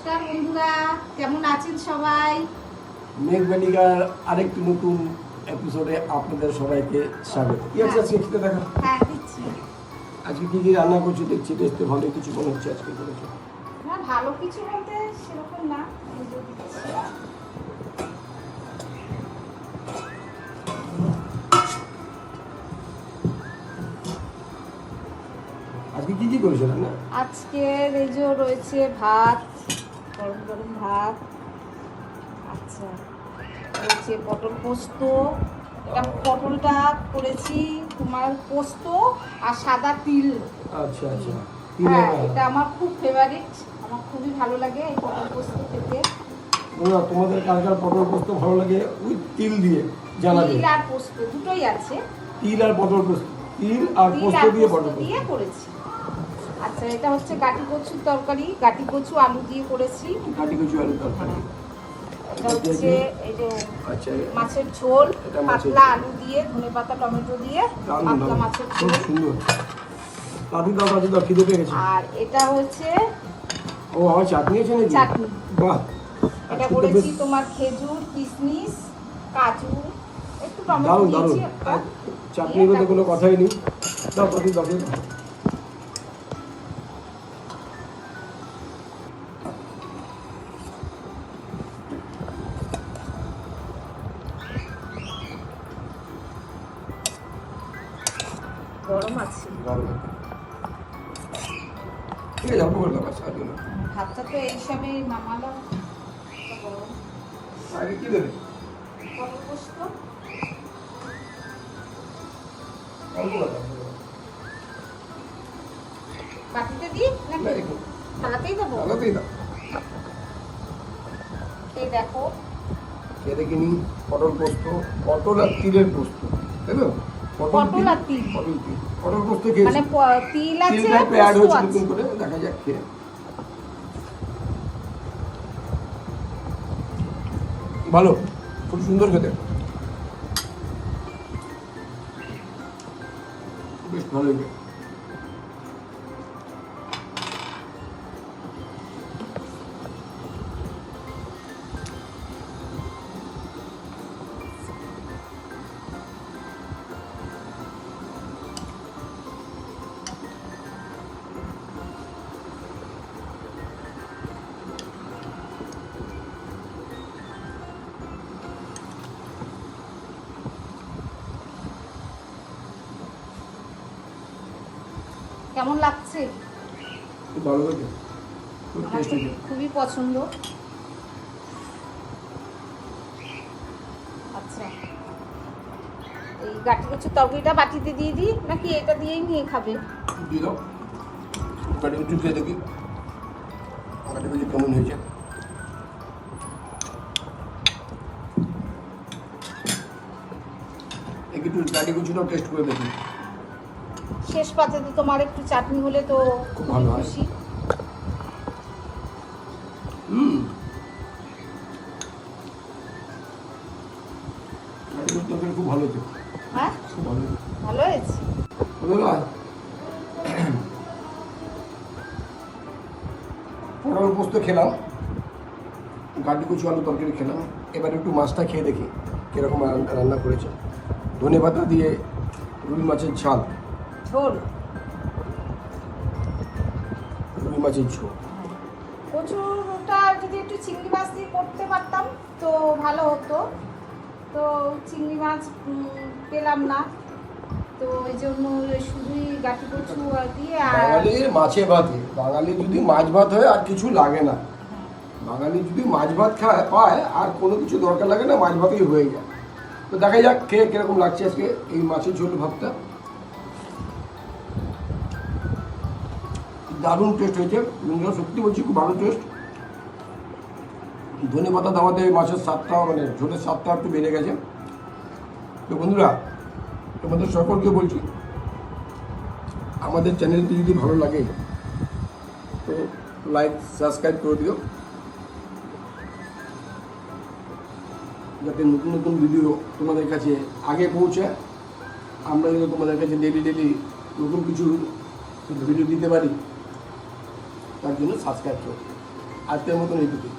নমস্কার বন্ধুরা কেমন আছেন সবাই? আরেকটি নতুন এপিসোডে আপনাদের সবাইকে স্বাগত। কি আছে আজকে খেতে দেখা হ্যাঁ দিচ্ছি। আজকে কি কি রান্না করছি? দেখছি টেস্টে ভালো কিছু মনে হচ্ছে আজকে করেছে। না ভালো কিছু বলতে সেরকম না। আজকে কি কি করেছে রান্না? আজকে এই যে রয়েছে ভাত গরম গরম ভাত। আচ্ছা রয়েছে পটল পোস্ত। এটা পটলটা করেছি তোমার পোস্ত আর সাদা তিল। আচ্ছা আচ্ছা। হ্যাঁ এটা আমার খুব ফেভারিট আমার খুবই ভালো লাগে এই পটল পোস্ত খেতে। তোমাদের কার কার পটল পোস্ত ভালো লাগে ওই তিল দিয়ে জানাবে তিল আর পোস্ত দুটোই আছে। তিল আর পটল পোস্ত। তিল আর পোস্ত দিয়ে পটল দিয়ে করেছি। আচ্ছা এটা হচ্ছে গাটি কচুর তরকারি। গাটি কচু আলু দিয়ে করেছি। কাটি কুচি আলু তরকারি। এটা হচ্ছে এই যে আচ্ছা মাছের ঝোল পাতলা আলু দিয়ে ধনে পাতা টমেটো দিয়ে পাতলা মাছের ঝোল। সুন্দর। দাদু দাও দাদু দাও খিদে পেয়ে গেছে। আর এটা হচ্ছে ও আমার চাটনি আছে নাকি? চাটনি। বাহ। এটা করেছি তোমার খেজুর কিশমিশ কাজু একটু টমেটো দিয়েছি চাটনির মধ্যে কোনো কথাই নেই। দাও দাদু দাও গরম আছে। ভাতটা তো এইসবে নামালাম। এটা আগে কি দেবে? পটল পোস্ত। বাটিতে দিই না, নাকি থালাতেই দেবো? আলাদাই দাও। এই দেখো। খেয়ে দেখে নিই পটল পোস্ত পটল আর তিলের পোস্ত তাই তো? পটল আর তিল। পটল তিল পটল পোস্ত খেয়েছি। মানে তিল আছে পোস্ত হয়েছে নতুন করে দেখা যাক খেয়ে ভালো খুব সুন্দর খেতে। বেশ ভালো কেমন লাগছে? খুব ভালো খুব টেস্ট হয়েছে খুবই পছন্দ। আচ্ছা। এই গাঠি কচু তরকারিটা বাটিতে দিয়ে দিই নাকি এটা দিয়েই নিয়ে খাবে? দিয়ে দাও। কাটি কুচু খেয়ে দেখি। কুচু কেমন হয়েছে। একটু কাটি কুচুটাও টেস্ট করে দেখি। শেষ পাতাতে তোমার একটু চাটনি হলে তো খুব খুবই খুশি। খুব ভালো হয়েছে। হ্যাঁ? ভালো হয়েছে। পটল পোস্ত খেলাম কুচু আলু তরকারি খেলাম এবার একটু মাছটা খেয়ে দেখি কীরকম রান- রান্না করেছে। ধনে পাতা দিয়ে রুই মাছের ঝাল। ঝোল? রুই মাছের ঝোল। কচুটা যদি একটু চিংড়ি মাছ দিয়ে করতে পারতাম তো ভালো হতো। তো চিংড়ি মাছ পেলাম না। তো এই জন্য শুধুই গাঠি কচু দিয়ে আর বাঙালির মাছে ভাতে। বাঙালি যদি মাছ ভাত হয় আর কিছু লাগে না। বাঙালি যদি মাছ ভাত খায় পায় আর কোনো কিছু দরকার লাগে না মাছ ভাতই হয়ে যায়। তো দেখা যাক খেয়ে কীরকম লাগছে আজকে এই মাছের ঝোল ভাতটা। দারুণ টেস্ট হয়েছে। বন্ধুরা সত্যি বলছি খুব ভালো টেস্ট ধনে পাতা এই মাছের স্বাদটা মানে ঝোলের স্বাদটা একটু বেড়ে গেছে। তো বন্ধুরা, তোমাদের সকলকে বলছি, আমাদের চ্যানেলটি যদি ভালো লাগে, তো লাইক সাবস্ক্রাইব করে দিও। যাতে নতুন নতুন ভিডিও তোমাদের কাছে আগে পৌঁছায় আমরা যদি তোমাদের কাছে ডেলি ডেলি নতুন কিছু ভিডিও দিতে পারি তার জন্য সাবস্ক্রাইব করুন আজকের মতন এইটুকুই